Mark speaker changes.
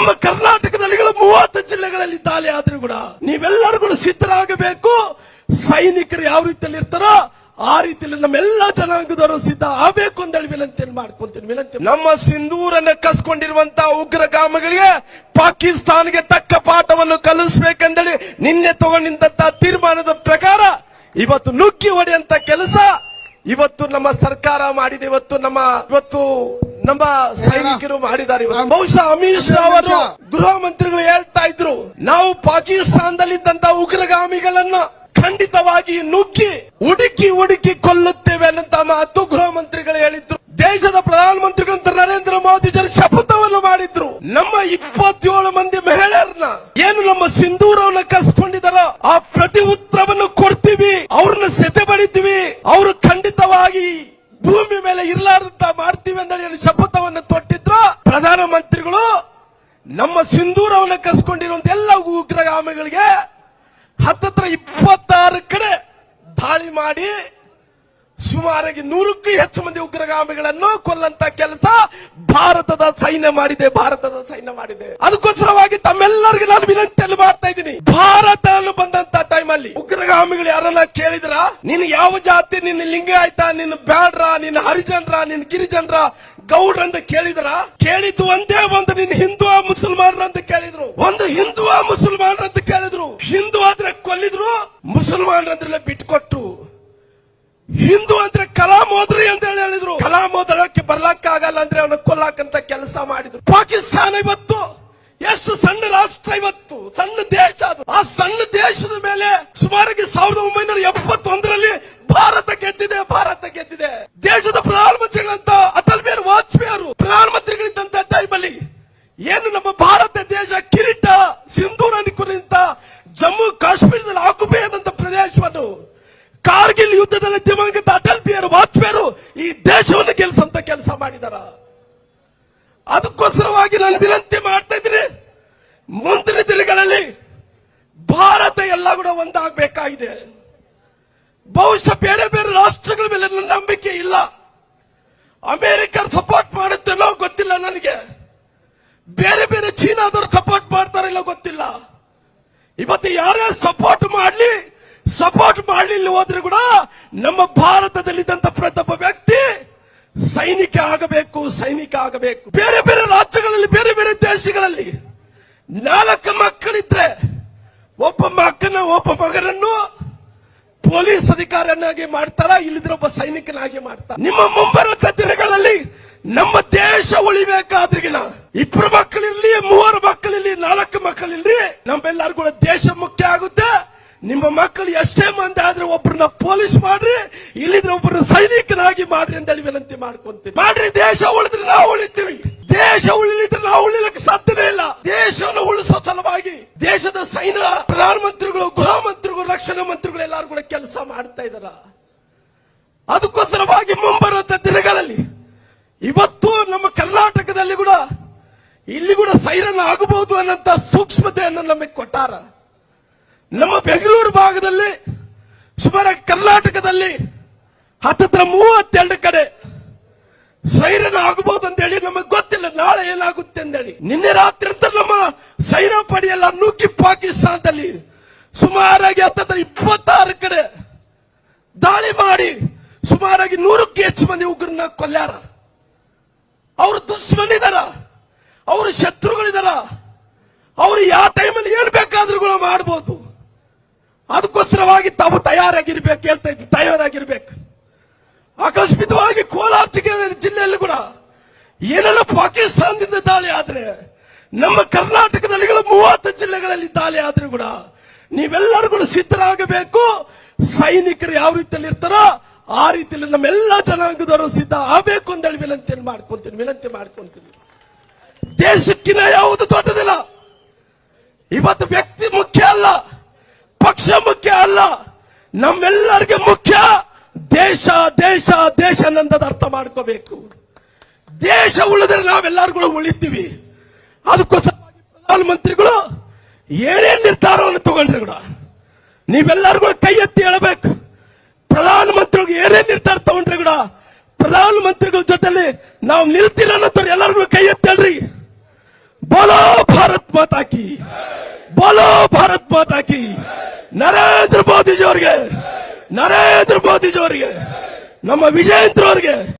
Speaker 1: ನಮ್ಮ ಕರ್ನಾಟಕದಲ್ಲಿ ಮೂವತ್ತು ಜಿಲ್ಲೆಗಳಲ್ಲಿ ದಾಳಿ ಆದ್ರೂ ಕೂಡ ನೀವೆಲ್ಲರೂ ಕೂಡ ಸಿದ್ಧರಾಗಬೇಕು. ಸೈನಿಕರು ಯಾವ ರೀತಿಯಲ್ಲಿ ಇರ್ತಾರೋ ಆ ರೀತಿಯಲ್ಲಿ ನಮ್ಮೆಲ್ಲ ಜನಾಂಗದವರು ಸಿದ್ಧ ಆಗಬೇಕು ಅಂತ ಹೇಳಿ ವಿನಂತಿಯನ್ನು ಮಾಡ್ಕೊಂತೀನಿ, ವಿನಂತಿ ನಮ್ಮ ಸಿಂಧೂರನ್ನ ಕಸ್ಕೊಂಡಿರುವಂತ ಉಗ್ರಗಾಮಿಗಳಿಗೆ ಪಾಕಿಸ್ತಾನ್ಗೆ ತಕ್ಕ ಪಾಠವನ್ನು ಕಲಿಸ್ಬೇಕಂದೇಳಿ ನಿನ್ನೆ ತಗೊಂಡಿದ್ದಂತ ತೀರ್ಮಾನದ ಪ್ರಕಾರ ಇವತ್ತು ನುಗ್ಗಿ ಹೊಡೆಯಂತ ಕೆಲಸ. ಇವತ್ತು ನಮ್ಮ ಸರ್ಕಾರ ಮಾಡಿದೆ, ಇವತ್ತು ನಮ್ಮ, ಇವತ್ತು ನಮ್ಮ ಸೈನಿಕರು ಮಾಡಿದ್ದಾರೆ. ಬಹುಶಃ ಅಮಿತ್ ಶಾ ಅವರು ಗೃಹ ಮಂತ್ರಿಗಳು ಹೇಳ್ತಾ ಇದ್ರು ನಾವು ಪಾಕಿಸ್ತಾನದಲ್ಲಿದ್ದಂತ ಉಗ್ರಗಾಮಿಗಳನ್ನ ಖಂಡಿತವಾಗಿ ನುಗ್ಗಿ ಹುಡುಕಿ ಹುಡುಕಿ ಕೊಲ್ಲುತ್ತೇವೆ ಅನ್ನಂತ ಮಾತು ಗೃಹ ಮಂತ್ರಿಗಳು ಹೇಳಿದ್ರು. ದೇಶದ ಪ್ರಧಾನ ಮಂತ್ರಿಗಳಂತ ನರೇಂದ್ರ ಮೋದಿ ಜನ ಶಪಥವನ್ನು ಮಾಡಿದ್ರು. ನಮ್ಮ ಇಪ್ಪತ್ತೇಳು ಮಂದಿ ಮಹಿಳೆಯರನ್ನ ಏನು ನಮ್ಮ ಸಿಂಧೂರವನ್ನ ಕಸ್ಕೊಂಡಿದಾರ ಆ ಪ್ರತಿ ಭೂಮಿ ಮೇಲೆ ಇರಲಾರ್ದಂತ ಮಾಡ್ತೀವಿ ಅಂತ ಹೇಳಿ ಶಪಥವನ್ನು ಪ್ರಧಾನ ಪ್ರಧಾನಮಂತ್ರಿಗಳು ನಮ್ಮ ಸಿಂಧೂರವನ್ನು ಕಸ್ಕೊಂಡಿರುವಂತ ಎಲ್ಲ ಉಗ್ರಗಾಮಿಗಳಿಗೆ ಹತ್ತತ್ರ ಇಪ್ಪತ್ತಾರು ಕಡೆ ದಾಳಿ ಮಾಡಿ ಸುಮಾರಾಗಿ ನೂರಕ್ಕೂ ಹೆಚ್ಚು ಮಂದಿ ಉಗ್ರಗಾಮಿಗಳನ್ನು ಕೊಲ್ಲಂತ ಕೆಲಸ ಭಾರತದ ಸೈನ್ಯ ಮಾಡಿದೆ, ಭಾರತದ ಸೈನ್ಯ ಮಾಡಿದೆ. ಅದಕ್ಕೋಸ್ಕರವಾಗಿ ತಮ್ಮೆಲ್ಲರಿಗೂ ನಾನು ವಿನಂತಿಯನ್ನು ಮಾಡ್ತಾ ಇದ್ದೀನಿ. ಭಾರತ ಉಗ್ರಗಾಮಿಗಳು ಯಾರನ್ನ ಕೇಳಿದ್ರ? ನಿನ್ ಯಾವ ಜಾತಿ, ನಿನ್ನ ಆಯ್ತಾ? ನಿನ್ನ ಬ್ಯಾಡ್ರ? ನಿನ್ನ ಹರಿಜನ್ರ? ನಿನ್ನ ಗಿರಿಜನ್ರ? ಗೌಡ್ರ ಅಂತ ಕೇಳಿದ್ರ? ಕೇಳಿದ್ದು ಒಂದೇ ಒಂದು ನಿನ್ನ ಹಿಂದೂ ಮುಸಲ್ಮಾನರು ಅಂತ ಕೇಳಿದ್ರು. ಒಂದು ಹಿಂದೂ ಮುಸಲ್ಮಾನರು ಅಂತ ಕೇಳಿದ್ರು. ಹಿಂದೂ ಆದ್ರೆ ಕೊಲ್ಲಿದ್ರು ಮುಸಲ್ಮಾನರಂದ್ರೆ ಬಿಟ್ಕೊಟ್ರು. ಹಿಂದೂ ಅಂದ್ರೆ ಕಲಾಂ ಹೋದ್ರಿ ಅಂತ ಹೇಳಿ ಹೇಳಿದ್ರು. ಕಲಾಂ ಓದಳಕ್ಕೆ ಬರ್ಲಕ್ಕ ಆಗಲ್ಲ ಅಂದ್ರೆ ಅವನ ಕೊಲ್ಲಾಕಂತ ಕೆಲಸ ಮಾಡಿದ್ರು. ಪಾಕಿಸ್ತಾನ ಇವತ್ತು, ಎಷ್ಟು ಸಣ್ಣ ರಾಷ್ಟ್ರ ಇವತ್ತು, ಸಣ್ಣ ದೇಶ ಅದು. ಸಣ್ಣ ದೇಶದ ಮೇಲೆ ಸುಮಾರಿಗೆ ಸಾವಿರದ ಒಂಬೈನೂರ ಎಪ್ಪತ್ತೊಂದರಲ್ಲಿ ಭಾರತ ಗೆದ್ದಿದೆ ಭಾರತ ಗೆದ್ದಿದೆ. ದೇಶದ ಪ್ರಧಾನಮಂತ್ರಿಗಳಂತ ಅಟಲ್ ಬಿಹಾರಿ ವಾಜಪೇಯಿ ಅವರು ಪ್ರಧಾನಮಂತ್ರಿಗಳಿದ್ದಂತ ಟೈಮಲ್ಲಿ ಏನು ನಮ್ಮ ಭಾರತ ದೇಶ ಕಿರೀಟ, ಸಿಂಧೂರ ನಿಂತ ಜಮ್ಮು ಕಾಶ್ಮೀರದಲ್ಲಿ ಆಗುಬೇದಂತ ಪ್ರದೇಶವನ್ನು ಕಾರ್ಗಿಲ್ ಯುದ್ಧದಲ್ಲಿ ದಿವಂಗತ ಅಟಲ್ ಬಿಹಾರಿ ವಾಜಪೇಯಿ ಈ ದೇಶವನ್ನು ಗೆಲ್ಲಿಸಂತ ಕೆಲಸ ಮಾಡಿದಾರ. ಅದಕ್ಕೋಸ್ಕರವಾಗಿ ನಾನು ವಿನಂತಿ ಮಾಡ್ತಾ ಇದ್ದೀನಿ, ಮುಂದಿನ ದಿನಗಳಲ್ಲಿ ಭಾರತ ಎಲ್ಲ ಕೂಡ ಒಂದಾಗಬೇಕಾಗಿದೆ. ಬಹುಶಃ ಬೇರೆ ಬೇರೆ ರಾಷ್ಟ್ರಗಳ ಮೇಲೆ ನಂಬಿಕೆ ಇಲ್ಲ. ಅಮೆರಿಕ ಸಪೋರ್ಟ್ ಮಾಡುತ್ತೇನೋ ಗೊತ್ತಿಲ್ಲ ನನಗೆ. ಬೇರೆ ಬೇರೆ ಚೀನಾದವರು ಸಪೋರ್ಟ್ ಮಾಡ್ತಾರಿಲ್ಲ ಗೊತ್ತಿಲ್ಲ. ಇವತ್ತು ಯಾರೇ ಸಪೋರ್ಟ್ ಮಾಡಲಿ ಸಪೋರ್ಟ್ ಮಾಡಲಿಲ್ಲ ಹೋದ್ರೆ ಕೂಡ ನಮ್ಮ ಭಾರತದಲ್ಲಿದ್ದಂತ ಪ್ರತಿಯೊಬ್ಬ ವ್ಯಕ್ತಿ ಸೈನಿಕ ಆಗಬೇಕು ಸೈನಿಕ ಆಗಬೇಕು. ಬೇರೆ ಬೇರೆ ರಾಜ್ಯಗಳಲ್ಲಿ, ಬೇರೆ ಬೇರೆ ದೇಶಗಳಲ್ಲಿ ನಾಲ್ಕು ಮಕ್ಕಳಿದ್ರೆ ಒಬ್ಬ ಮಕ್ಕನ ಒಬ್ಬ ಮಗನನ್ನು ಪೊಲೀಸ್ ಅಧಿಕಾರಿಯನ್ನಾಗಿ ಮಾಡ್ತಾರ? ಇಲ್ಲಿದ್ರೆ ಒಬ್ಬ ಸೈನಿಕನಾಗಿ ಮಾಡ್ತಾರ? ನಿಮ್ಮ ಮುಂಬರುವ ದಿನಗಳಲ್ಲಿ ನಮ್ಮ ದೇಶ ಉಳಿಬೇಕಾದ್ರಿಗಿನ ಇಬ್ಬರು ಮಕ್ಕಳಿರ್ಲಿ, ಮೂವರು ಮಕ್ಕಳಿರ್ಲಿ, ನಾಲ್ಕು ಮಕ್ಕಳಿರ್ಲಿ, ನಮ್ಮೆಲ್ಲರಿಗೂ ಕೂಡ ದೇಶ ಮುಖ್ಯ ಆಗುತ್ತೆ. ನಿಮ್ಮ ಮಕ್ಕಳು ಎಷ್ಟೇ ಮಂದಿ ಆದ್ರೆ ಒಬ್ಬರನ್ನ ಪೊಲೀಸ್ ಮಾಡ್ರಿ, ಇಲ್ಲಿದ್ರೆ ಒಬ್ಬರನ್ನ ಸೈನಿಕನಾಗಿ ಮಾಡ್ರಿ ಅಂತ ಹೇಳಿ ವಿನಂತಿ ಮಾಡ್ಕೊಂತೀವಿ ಮಾಡ್ರಿ, ದೇಶ ಉಳಿದ್ರೆ ನಾವು ಉಳಿತೀವಿ. ರಕ್ಷಣಾ ಮಂತ್ರಿಗಳು ಎಲ್ಲರೂ ಕೂಡ ಕೆಲಸ ಮಾಡ್ತಾ ಇದ್ದಾರ ಅದಕ್ಕೋಸ್ಕರವಾಗಿ ಮುಂಬರುವಂತ ದಿನಗಳಲ್ಲಿ ಇವತ್ತು ನಮ್ಮ ಕರ್ನಾಟಕದಲ್ಲಿ ಕೂಡ ಇಲ್ಲಿ ಕೂಡ ಸೈರನ್ ಆಗಬಹುದು ಅನ್ನಂತ ಸೂಕ್ಷ್ಮತೆಯನ್ನು ನಮಗೆ ಕೊಟ್ಟಾರ. ನಮ್ಮ ಬೆಂಗಳೂರು ಭಾಗದಲ್ಲಿ ಸುಮಾರು ಕರ್ನಾಟಕದಲ್ಲಿ ಹತ್ತತ್ರ ಮೂವತ್ತೆರಡು ಕಡೆ ಸೈರನ್ ಆಗಬಹುದು ಅಂತ ಹೇಳಿ ನಮಗೆ ಗೊತ್ತಿಲ್ಲ. ನಾಳೆ ಏನಾಗುತ್ತೆ ಅಂತೇಳಿ. ನಿನ್ನೆ ರಾತ್ರಿ ಸುಮಾರಾಗಿ ಹತ್ತತ್ರ ಇಪ್ಪತ್ತಾರು ಕಡೆ ದಾಳಿ ಮಾಡಿ ಸುಮಾರಾಗಿ ನೂರಕ್ಕೆ ಹೆಚ್ಚು ಮಂದಿ ಉಗ್ರನ್ನ ಕೊಲ್ಯಾರ. ಅವರು ದುಶ್ಮನಿದಾರ, ಅವರು ಶತ್ರುಗಳಿದಾರ. ಅವರು ಯಾವ ಟೈಮಲ್ಲಿ ಏನ್ ಬೇಕಾದ್ರೂ ಮಾಡ್ಬೋದು. ಅದಕ್ಕೋಸ್ಕರವಾಗಿ ತಾವು ತಯಾರಾಗಿರ್ಬೇಕು ಹೇಳ್ತಾ ಇದ್ವಿ ತಯಾರಾಗಿರ್ಬೇಕು. ಆಕಸ್ಮಿಕವಾಗಿ ಕೋಲಾರ ಜಿಲ್ಲೆ- ಜಿಲ್ಲೆಯಲ್ಲಿ ಕೂಡ ಏನೆಲ್ಲ ಪಾಕಿಸ್ತಾನದಿಂದ ದಾಳಿ ಆದ್ರೆ, ನಮ್ಮ ಕರ್ನಾಟಕದಲ್ಲಿ ಮೂವತ್ತು ಜಿಲ್ಲೆಗಳಲ್ಲಿ ದಾಳಿ ಆದ್ರೂ ಕೂಡ ನೀವೆಲ್ಲರೂ ಸಿದ್ಧರಾಗಬೇಕು. ಸೈನಿಕರು ಯಾವ ರೀತಿಯಲ್ಲಿ ಇರ್ತಾರೋ ಆ ರೀತಿಯಲ್ಲಿ ನಮ್ಮೆಲ್ಲ ಜನಾಂಗದವರು ಸಿದ್ಧ ಆಗಬೇಕು ಅಂತ ಹೇಳಿ ವಿನಂತಿಯನ್ನು ಮಾಡ್ಕೊಂತೀನಿ, ವಿನಂತಿ ಮಾಡ್ಕೊಂತೀನಿ. ದೇಶಕ್ಕಿನ ಯಾವುದು ದೊಡ್ಡದಿಲ್ಲ. ಇವತ್ತು ವ್ಯಕ್ತಿ ಮುಖ್ಯ ಅಲ್ಲ, ಪಕ್ಷ ಮುಖ್ಯ ಅಲ್ಲ, ನಮ್ಮೆಲ್ಲರಿಗೆ ಮುಖ್ಯ. ದೇಶ ದೇಶ ದೇಶ ನಂದದ ಅರ್ಥ ಮಾಡ್ಕೋಬೇಕು. ದೇಶ ಉಳಿದ್ರೆ ನಾವೆಲ್ಲರೂ ಉಳಿತೀವಿ. ಅದಕ್ಕೋಸ್ಕರ ಪ್ರಧಾನಮಂತ್ರಿಗಳು ಏನೇನ್ ನಿರ್ಧಾರವನ್ನು ತಗೊಂಡ್ರಿ ಕೂಡ? ನೀವೆಲ್ಲರೂ ಕೂಡ ಕೈ ಎತ್ತಿ ಹೇಳಬೇಕು. ಪ್ರಧಾನಮಂತ್ರಿಗಳು ಏನೇ ನಿರ್ಧಾರ ತಗೊಂಡ್ರಿ ಕೂಡ? ಪ್ರಧಾನಮಂತ್ರಿಗಳ ಜೊತೆಲಿ ನಾವು ನಿಲ್ತೀರ ಅನ್ನೋರು ಎಲ್ಲರಿಗೂ ಕೈ ಎತ್ತಿ ಹೇಳ್ರಿ. ಬೋಲೋ ಮಾತಾಕಿ. ಬೋಲೋ ಭಾರತ್ ಮಾತಾಕಿ. ನರೇಂದ್ರ ಮೋದಿಜಿ ಅವರಿಗೆ. ನರೇಂದ್ರ ಮೋದಿಜಿ ಅವರಿಗೆ. ನಮ್ಮ ವಿಜಯೇಂದ್ರ ಅವರಿಗೆ.